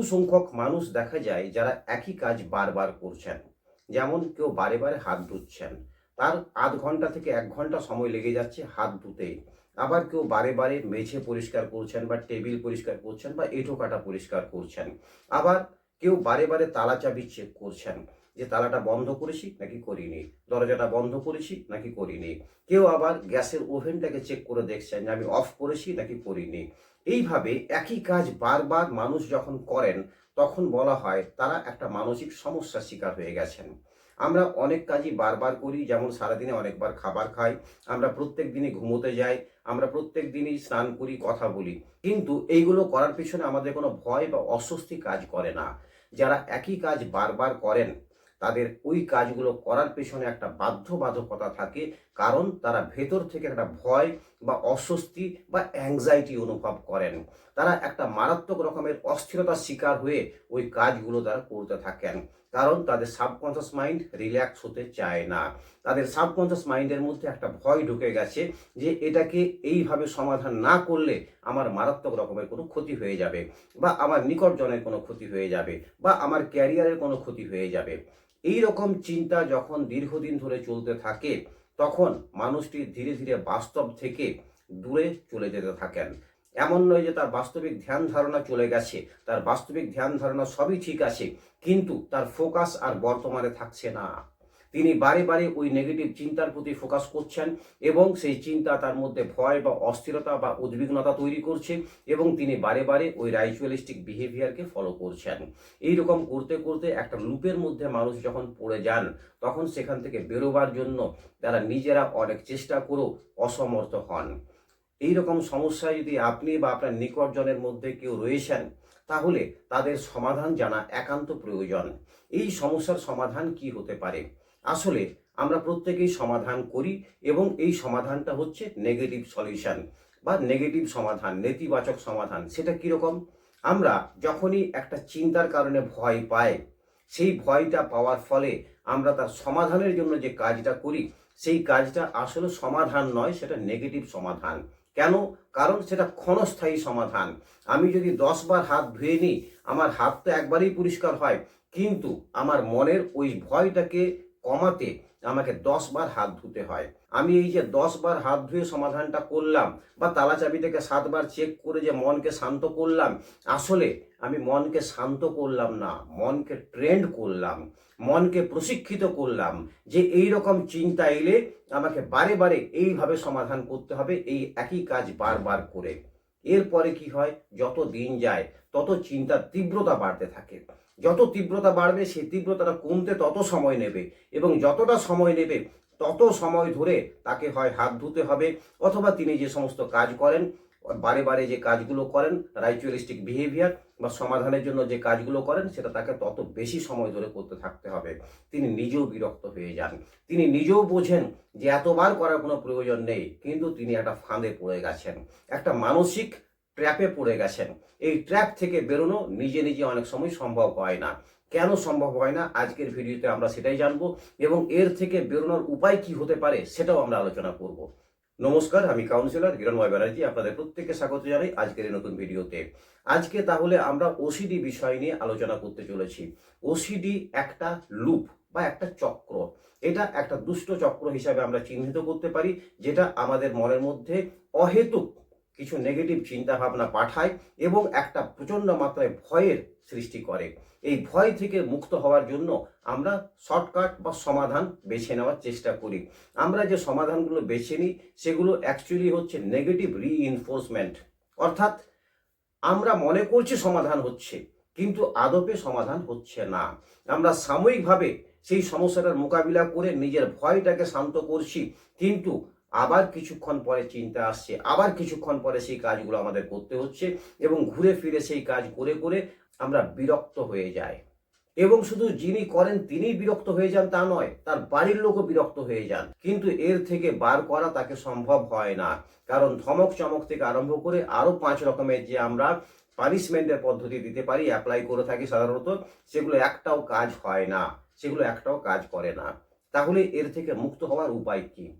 বহু সংখ্যক মানুষ দেখা যায় যারা একই কাজ বারবার করছেন। যেমন কেউ বারে বারে হাত ধুচ্ছেন। তার আধ ঘণ্টা থেকে এক ঘণ্টা সময় লেগে যাচ্ছে হাত ধুতে। আবার কেউ বারে বারে মেঝে পরিষ্কার করছেন বা টেবিল পরিষ্কার করছেন বা এঁটো কাটা পরিষ্কার করছেন। আবার কেউ বারে বারে তালা চাবি চেক করছেন। যে তালাটা বন্ধ করেছি নাকি করিনি, দরজাটা বন্ধ করেছি নাকি করিনি, কেউ আবার গ্যাসের ওভেনটাকে চেক করে দেখছেন যে আমি অফ করেছি নাকি করিনি। এইভাবে একই কাজ বারবার মানুষ যখন করেন, তখন বলা হয় তারা একটা মানসিক সমস্যার শিকার হয়ে গেছেন। আমরা অনেক কাজই বারবার করি, যেমন সারাদিনে অনেকবার খাবার খাই, আমরা প্রত্যেক দিনই ঘুমোতে যাই, আমরা প্রত্যেক দিনই স্নান করি, কথা বলি। কিন্তু এইগুলো করার পিছনে আমাদের কোনো ভয় বা অস্বস্তি কাজ করে না। যারা একই কাজ বারবার করেন তাদের ওই কাজগুলো করার পেছনে একটা বাধ্যবাধকতা থাকে। কারণ তারা ভেতর থেকে একটা ভয় বা অস্বস্তি বা অ্যাংজাইটি অনুভব করেন। তারা একটা মারাত্মক রকমের অস্থিরতার শিকার হয়ে ওই কাজগুলো তারা করতে থাকেন। কারণ তাদের সাবকনসিয়াস মাইন্ড রিল্যাক্স হতে চায় না। তাদের সাবকনসিয়াস মাইন্ডের মধ্যে একটা ভয় ঢুকে গেছে যে এটাকে এইভাবে সমাধান না করলে আমার মারাত্মক রকমের কোনো ক্ষতি হয়ে যাবে বা আমার নিকটজনের কোনো ক্ষতি হয়ে যাবে বা আমার ক্যারিয়ারের কোনো ক্ষতি হয়ে যাবে। এই রকম চিন্তা যখন দীর্ঘদিন ধরে চলতে থাকে, তখন মানুষটি ধীরে ধীরে বাস্তব থেকে দূরে চলে যেতে থাকেন। এমন নয় যে তার বাস্তবিক ধ্যান ধারণা চলে গেছে, তার বাস্তবিক ধ্যান ধারণা সবই ঠিক আছে, কিন্তু তার ফোকাস আর বর্তমানে থাকছে না। তিনি বারে বারে ওই নেগেটিভ চিন্তার প্রতি ফোকাস করছেন এবং সেই চিন্তা তার মধ্যে ভয় বা অস্থিরতা বা উদ্বিগ্নতা তৈরি করছে এবং তিনি বারে বারে ওই রাইচুয়ালিস্টিক বিহেভিয়ারকে ফলো করছেন। এই রকম করতে করতে একটা লুপের মধ্যে মানুষ যখন পড়ে যান, তখন সেখান থেকে বেরোবার জন্য তারা নিজেরা অনেক চেষ্টা করেও অসমর্থ হন। এই রকম সমস্যায় যদি আপনি বা আপনার নিকটজনের মধ্যে কেউ রয়েছেন, তাহলে তাদের সমাধান জানা একান্ত প্রয়োজন। এই সমস্যার সমাধান কি হতে পারে? আসলে আমরা প্রত্যেকেই সমাধান করি এবং এই সমাধানটা হচ্ছে নেগেটিভ সলিউশন বা নেগেটিভ সমাধান, নেতিবাচক সমাধান। সেটা কীরকম? আমরা যখনই একটা চিন্তার কারণে ভয় পাই, সেই ভয়টা পাওয়ার ফলে আমরা তার সমাধানের জন্য যে কাজটা করি, সেই কাজটা আসলে সমাধান নয়, সেটা নেগেটিভ সমাধান। কেন? কারণ সেটা ক্ষণস্থায়ী সমাধান। আমি যদি দশ বার হাত ধুয়ে নিই, আমার হাত তো একবারেই পরিষ্কার হয়, কিন্তু আমার মনের ওই ভয়টাকে কমাতে আমাকে দশ বার হাত ধুতে হয়। আমি এই যে দশ বার হাত ধুয়ে সমাধানটা করলাম বা তালা চাবিটাকে সাতবার চেক করে যে মনকে শান্ত করলাম, আসলে আমি মনকে শান্ত করলাম না, মনকে ট্রেন্ড করলাম, মনকে প্রশিক্ষিত করলাম যে এই রকম চিন্তা এলে আমাকে বারে বারে এইভাবে সমাধান করতে হবে, এই একই কাজ বারবার করে। এরপরে কি হয়? যত দিন যায়, তত চিন্তার তীব্রতা বাড়তে থাকে। যত তীব্রতা বাড়বে, সেই তীব্রতাটা কমতে তত সময় নেবে এবং যতটা সময় নেবে, তত সময় ধরে তাকে হয় হাত ধুতে হবে অথবা তিনি যে সমস্ত কাজ করেন বারে বারে যে কাজগুলো করেন রাইচুয়ালিস্টিক বিহেভিয়ার বা সমাধানের জন্য যে কাজগুলো করেন, সেটা তাকে তত বেশি সময় ধরে করতে থাকতে হবে। তিনি নিজেও বিরক্ত হয়ে যান। তিনি নিজেও বোঝেন যে এতবার করার কোনো প্রয়োজন নেই, কিন্তু তিনি একটা ফাঁদে পড়ে গেছেন। একটা মানসিক ট্র্যাপে পড়ে গেছেন। এই ট্র্যাপ থেকে বেরোনো নিজে নিজে অনেক সময় সম্ভব হয় না। কেন সম্ভব হয় না? আজকের ভিডিওতে আমরা সেটাই জানব এবং এর থেকে বেরোনোর উপায় কি হতে পারে, সেটাও আমরা আলোচনা করব। নমস্কার, আমি কাউন্সিলর হিরণময় ব্যানার্জি, আপনাদের প্রত্যেককে স্বাগত জানাই আজকের এই নতুন ভিডিওতে। আজকে তাহলে আমরা ওসিডি বিষয় নিয়ে আলোচনা করতে চলেছি। ওসিডি একটা লুপ বা একটা চক্র। এটা একটা দুষ্ট চক্র হিসাবে আমরা চিহ্নিত করতে পারি, যেটা আমাদের মনের মধ্যে অহেতুক কিছু নেগেটিভ চিন্তা ভাবনা পাঠায় এবং একটা প্রচণ্ড মাত্রায় ভয়ের সৃষ্টি করে। এই ভয় থেকে মুক্ত হওয়ার জন্য আমরা শর্টকাট বা সমাধান বেছে নেওয়ার চেষ্টা করি। আমরা যে সমাধানগুলো বেছে নিই, সেগুলো অ্যাকচুয়ালি হচ্ছে নেগেটিভ রিইনফোর্সমেন্ট অর্থাৎ আমরা মনে করছি সমাধান হচ্ছে, কিন্তু আদপে সমাধান হচ্ছে না। আমরা সাময়িকভাবে সেই সমস্যাটার মোকাবিলা করে নিজের ভয়টাকে শান্ত করছি, কিন্তু আবার কিছুক্ষণ পরে চিন্তা আসছে, আবার কিছুক্ষণ পরে সেই কাজগুলো আমাদের করতে হচ্ছে এবং ঘুরে ফিরে সেই কাজ করে করে আমরা বিরক্ত হয়ে যাই। এবং শুধু যিনি করেন তিনি বিরক্ত হয়ে যান তা নয়, তার বাড়ির লোকও বিরক্ত হয়ে যান। কিন্তু এর থেকে বার করা তাকে সম্ভব হয় না। কারণ ধমক চমক থেকে আরম্ভ করে আরও পাঁচ রকমের যে আমরা পানিশমেন্টের পদ্ধতি দিতে পারি অ্যাপ্লাই করে থাকি সাধারণত, সেগুলো একটাও কাজ হয় না, সেগুলো একটাও কাজ করে না। তাহলে এর থেকে মুক্ত হওয়ার উপায় কি?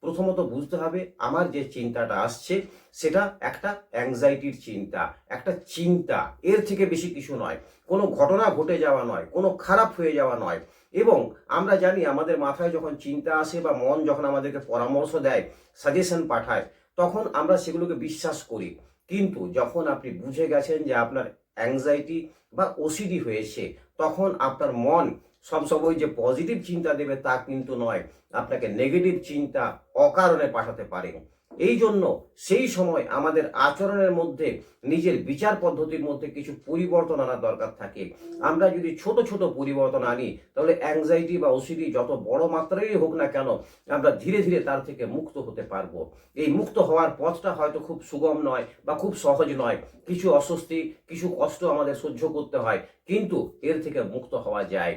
প্রথমত বুঝতে হবে আমার যে চিন্তাটা আসছে, সেটা একটা অ্যাংজাইটির চিন্তা, একটা চিন্তা। এর থেকে বেশি কিছু নয়। কোনো ঘটনা ঘটে যাওয়া নয়, কোনো খারাপ হয়ে যাওয়া নয়। এবং আমরা জানি আমাদের মাথায় যখন চিন্তা আসে বা মন যখন আমাদেরকে পরামর্শ দেয় সাজেশন পাঠায়, তখন আমরা সেগুলোকে বিশ্বাস করি। কিন্তু যখন আপনি বুঝে গেছেন যে আপনার অ্যাংজাইটি বা ওসিডি হয়েছে, তখন আপনার মন সবসময় যে পজিটিভ চিন্তা দেবে তা কিন্তু নয়। আপনাকে নেগেটিভ চিন্তা অকারণে পাঠাতে পারে। এই জন্য সেই সময় আমাদের আচরণের মধ্যে নিজের বিচার পদ্ধতির মধ্যে কিছু পরিবর্তন আনার দরকার থাকে। আমরা যদি ছোট ছোট পরিবর্তন আনি, তাহলে অ্যাংজাইটি বা ওসিডি যত বড় মাত্রারই হোক না কেন, আমরা ধীরে ধীরে তার থেকে মুক্ত হতে পারব। এই মুক্ত হওয়ার পথটা হয়তো খুব সুগম নয় বা খুব সহজ নয়। কিছু অস্বস্তি, কিছু কষ্ট আমাদের সহ্য করতে হয়, কিন্তু এর থেকে মুক্ত হওয়া যায়।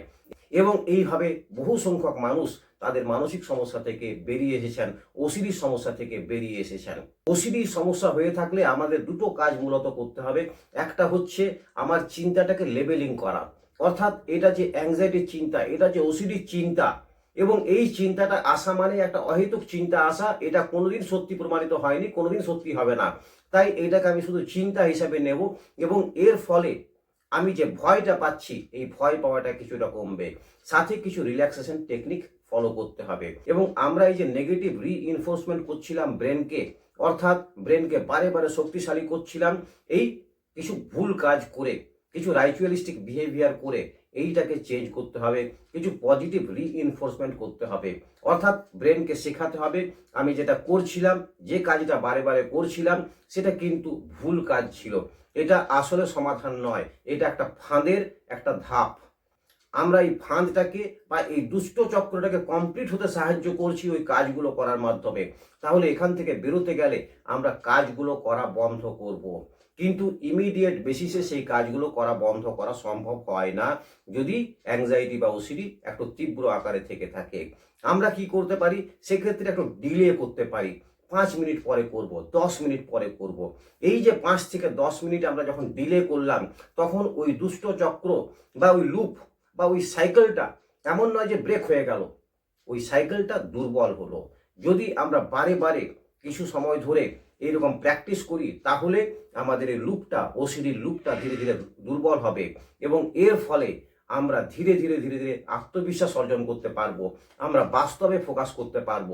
এবং এইভাবে বহু সংখ্যক মানুষ তাদের মানসিক সমস্যা থেকে বেরিয়ে এসেছেন ওসিডির সমস্যা থেকে বেরিয়ে এসেছেন। ওসিডির সমস্যা হয়ে থাকলে আমাদের দুটো কাজ মূলত করতে হবে। একটা হচ্ছে আমার চিন্তাটাকে লেবেলিং করা। অর্থাৎ এটা যে অ্যাংজাইটির চিন্তা, এটা যে ওসিডির চিন্তা এবং এই চিন্তাটা আসা মানে একটা অহেতুক চিন্তা আসা, এটা কোনোদিন সত্যি প্রমাণিত হয়নি, কোনোদিন সত্যি হবে না। তাই এটাকে আমি শুধু চিন্তা হিসাবে নেব এবং এর ফলে আমি যে ভয়টা পাচ্ছি, এই ভয় পাওয়াটা কিছুটা কমবে। সাথে কিছু রিল্যাক্সেশন টেকনিক ফলো করতে হবে। এবং আমরা এই যে নেগেটিভ রিইনফোর্সমেন্ট করছিলাম ব্রেনকে অর্থাৎ ব্রেনকে বারে বারে শক্তিশালী করছিলাম, এই কিছু ভুল কাজ করে, কিছু রাইচুয়ালিস্টিক বিহেভিয়ার করে এইটাকে চেঞ্জ করতে হবে, কিছু পজিটিভ রিইনফোর্সমেন্ট করতে হবে। অর্থাৎ ব্রেনকে শেখাতে হবে, আমি যেটা করছিলাম, যে কাজটা বারে বারে করছিলাম, সেটা কিন্তু ভুল কাজ ছিল। এটা আসলে সমাধান নয়, এটা একটা ফাঁদের একটা ধাপ। আমরা এই ফাঁদটাকে বা এই দুষ্ট চক্রটাকে কমপ্লিট হতে সাহায্য করছি ওই কাজগুলো করার মাধ্যমে। তাহলে এখান থেকে বেরোতে গেলে আমরা কাজগুলো করা বন্ধ করব। কিন্তু ইমিডিয়েট বেসিসে সেই কাজগুলো করা বন্ধ করা সম্ভব হয় না। যদি অ্যাংজাইটি বা ওসিডি একটু তীব্র আকারে থেকে থাকে। আমরা কি করতে পারি? সেক্ষেত্রে একটু ডিলে করতে পারি। পাঁচ মিনিট পরে করব, দশ মিনিট পরে করব। এই যে পাঁচ থেকে দশ মিনিট আমরা যখন ডিলে করলাম, তখন ওই দুষ্ট চক্র বা ওই লুপ বা ওই সাইকেলটা এমন নয় যে ব্রেক হয়ে গেল। ওই সাইকেলটা দুর্বল হলো। যদি আমরা বারে বারে কিছু সময় ধরে এইরকম প্র্যাকটিস করি, তাহলে আমাদের এই লুপটা ওসিডির লুপটা ধীরে ধীরে দুর্বল হবে এবং এর ফলে আমরা ধীরে ধীরে ধীরে ধীরে আত্মবিশ্বাস অর্জন করতে পারব, আমরা বাস্তবে ফোকাস করতে পারব,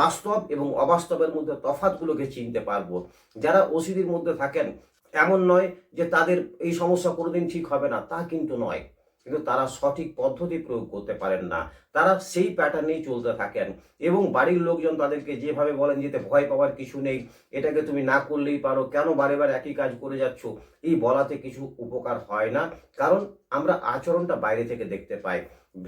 বাস্তব এবং অবাস্তবের মধ্যে তফাতগুলোকে চিনতে পারব। যারা ওসিডির মধ্যে থাকেন, এমন নয় যে তাদের এই সমস্যা কোনোদিন ঠিক হবে না, তা কিন্তু নয়। কিন্তু তারা সঠিক পদ্ধতি প্রয়োগ করতে পারেন না। তারা সেই প্যাটার্নেই চলতে থাকেন এবং বাড়ির লোকজন তাদেরকে যেভাবে বলেন যেতে ভয় পাওয়ার কিছু নেই, এটাকে তুমি না করলেই পারো, কেন বারে বারে একই কাজ করে যাচ্ছ? এই বলাতে কিছু উপকার হয় না, কারণ আমরা আচরণটা বাইরে থেকে দেখতে পাই।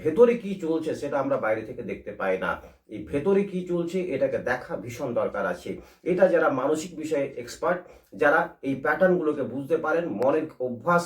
ভেতরে কি চলছে সেটা আমরা বাইরে থেকে দেখতে পাই না। এই ভেতরে কি চলছে এটাকে দেখা ভীষণ দরকার আছে। এটা যারা মানসিক বিষয়ে এক্সপার্ট যারা এই প্যাটার্নগুলোকে বুঝতে পারেন, মনের অভ্যাস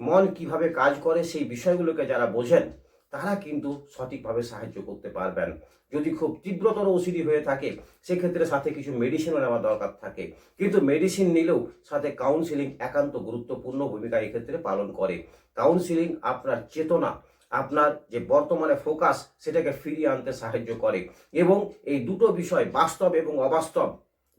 মন কীভাবে কাজ করে সেই বিষয়গুলোকে যারা বোঝেন, তারা কিন্তু সঠিকভাবে সাহায্য করতে পারবেন। যদি খুব তীব্রতর ওসিডি হয়ে থাকে, সেক্ষেত্রে সাথে কিছু মেডিসিনও নেওয়া দরকার থাকে। কিন্তু মেডিসিন নিলেও সাথে কাউন্সিলিং একান্ত গুরুত্বপূর্ণ ভূমিকা এক্ষেত্রে পালন করে। কাউন্সিলিং আপনার চেতনা, আপনার যে বর্তমানে ফোকাস সেটাকে ফিরিয়ে আনতে সাহায্য করে। এবং এই দুটো বিষয় বাস্তব এবং অবাস্তব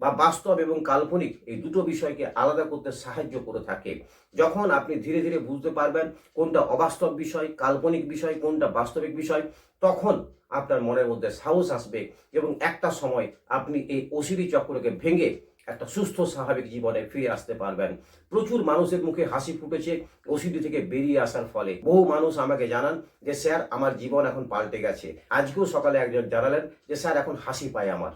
বা বাস্তব এবং কাল্পনিক এই দুটো বিষয়কে আলাদা করতে সাহায্য করে থাকে। যখন আপনি ধীরে ধীরে বুঝতে পারবেন কোনটা অবাস্তব বিষয়, কাল্পনিক বিষয়, কোনটা বাস্তবিক বিষয়, তখন আপনার মনের মধ্যে সাহস আসবে এবং একটা সময় আপনি এই অসিরি চক্রকে ভেঙে একটা সুস্থ স্বাভাবিক জীবনে ফিরে আসতে পারবেন। প্রচুর মানুষের মুখে হাসি ফুটেছে ওসিডি থেকে বেরিয়ে আসার ফলে। বহু মানুষ আমাকে জানান যে, স্যার, আমার জীবন এখন পাল্টে গেছে। আজকেও সকালে একজন জানালেন যে, স্যার, এখন হাসি পায় আমার।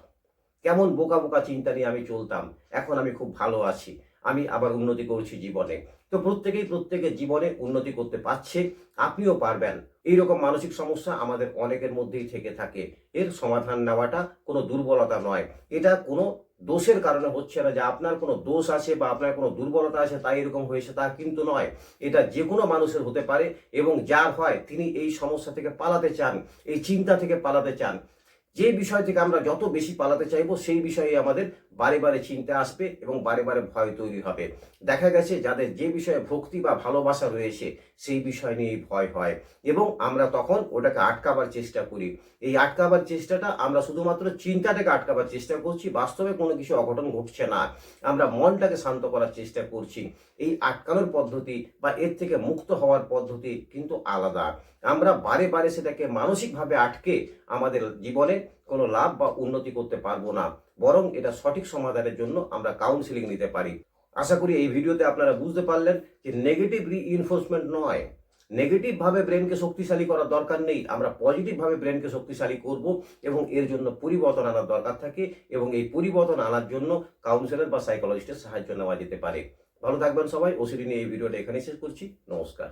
কেমন বোকা বোকা চিন্তা নিয়ে আমি চলতাম, এখন আমি খুব ভালো আছি, আমি আবার উন্নতি করছি জীবনে। তো প্রত্যেকেই প্রত্যেকের জীবনে উন্নতি করতে পারছে, আপনিও পারবেন। এইরকম মানসিক সমস্যা আমাদের অনেকের মধ্যেই থেকে থাকে। এর সমাধান নেওয়াটা কোনো দুর্বলতা নয়। এটা কোনো দোষের কারণে হচ্ছে না যে আপনার কোনো দোষ আছে বা আপনার কোনো দুর্বলতা আছে, তাই এরকম হয়েছে তা কিন্তু নয়। এটা যে কোনো মানুষের হতে পারে এবং যার হয় তিনি এই সমস্যা থেকে পালাতে চান, এই চিন্তা থেকে পালাতে চান। যে বিষয় থেকে আমরা যত বেশি পালাতে চাইব সেই বিষয়ে আমাদের বারে বারে চিন্তা আসবে এবং বারে বারে ভয় তৈরি হবে। দেখা গেছে যাদের যে বিষয়ে ভক্তি বা ভালোবাসা রয়েছে, সেই বিষয় নিয়ে ভয় হয় এবং আমরা তখন ওটাকে আটকাবার চেষ্টা করি। এই আটকাবার চেষ্টাটা আমরা শুধুমাত্র চিন্তাটাকে আটকাবার চেষ্টা করছি, বাস্তবে কোনো কিছু অঘটন ঘটছে না। আমরা মনটাকে শান্ত করার চেষ্টা করছি। এই আটকানোর পদ্ধতি বা এর থেকে মুক্ত হওয়ার পদ্ধতি কিন্তু আলাদা। আমরা বারে বারে সেটাকে মানসিকভাবে আটকে আমাদের জীবনে কোনো লাভ বা উন্নতি করতে পারব না, বরং এটা সঠিক সমাধানের জন্য আমরা কাউন্সিলিং নিতে পারি। আশা করি এই ভিডিওতে আপনারা বুঝতে পারলেন যে নেগেটিভ রিইনফোর্সমেন্ট নয়। নেগেটিভ ভাবে ব্রেনকে শক্তিশালী করার দরকার নেই। আমরা পজিটিভ ভাবে ব্রেনকে শক্তিশালী করব এবং এর জন্য পরিবর্তন আনার দরকার থাকে এবং এই পরিবর্তন আনার জন্য কাউন্সিলর বা সাইকোলজিস্টের সাহায্য নেওয়া যেতে পারে। ভালো থাকবেন সবাই। ওসিডি নিয়ে এই ভিডিওটা এখানেই শেষ করছি। নমস্কার।